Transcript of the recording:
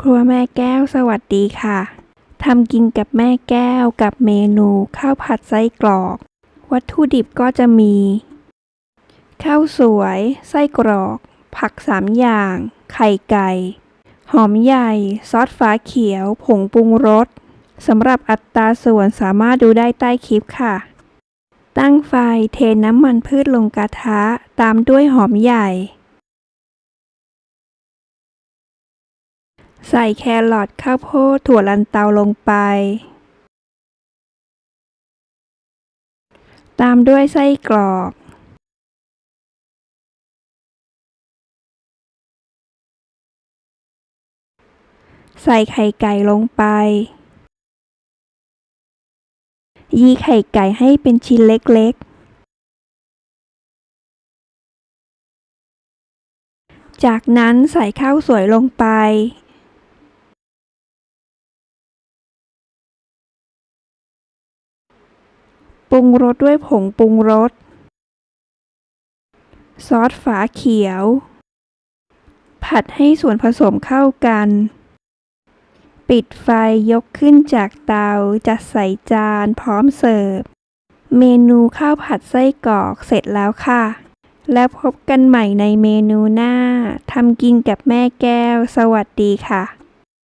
ครัวแม่แก้วสวัสดีค่ะ ทำกินกับแม่แก้วกับเมนูข้าวผัดไส้กรอก วัตถุดิบก็จะมี ข้าวสวย ไส้กรอก ผักสามอย่าง ไข่ไก่ หอมใหญ่ ซอสฟ้าเขียว ผงปรุงรสสำหรับอัตราส่วนสามารถดูได้ใต้คลิปค่ะ ตั้งไฟเทน้ำมันพืชลงกระทะ ตามด้วยหอมใหญ่ ใส่แครอทข้าวโพดถั่วลันเตาลงไป ตามด้วยไส้กรอก ใส่ไข่ไก่ลงไป ยีไข่ไก่ให้เป็นชิ้นเล็กๆจากนั้นใส่ข้าวสวยลงไป ปรุงรสด้วยผงปรุงรส ซอสฝาเขียว ผัดให้ส่วนผสมเข้ากัน ปิดไฟยกขึ้นจากเตา จัดใส่จานพร้อมเสิร์ฟ เมนูข้าวผัดไส้กรอกเสร็จแล้วค่ะ แล้วพบกันใหม่ในเมนูหน้าทำกินกับแม่แก้ว สวัสดีค่ะ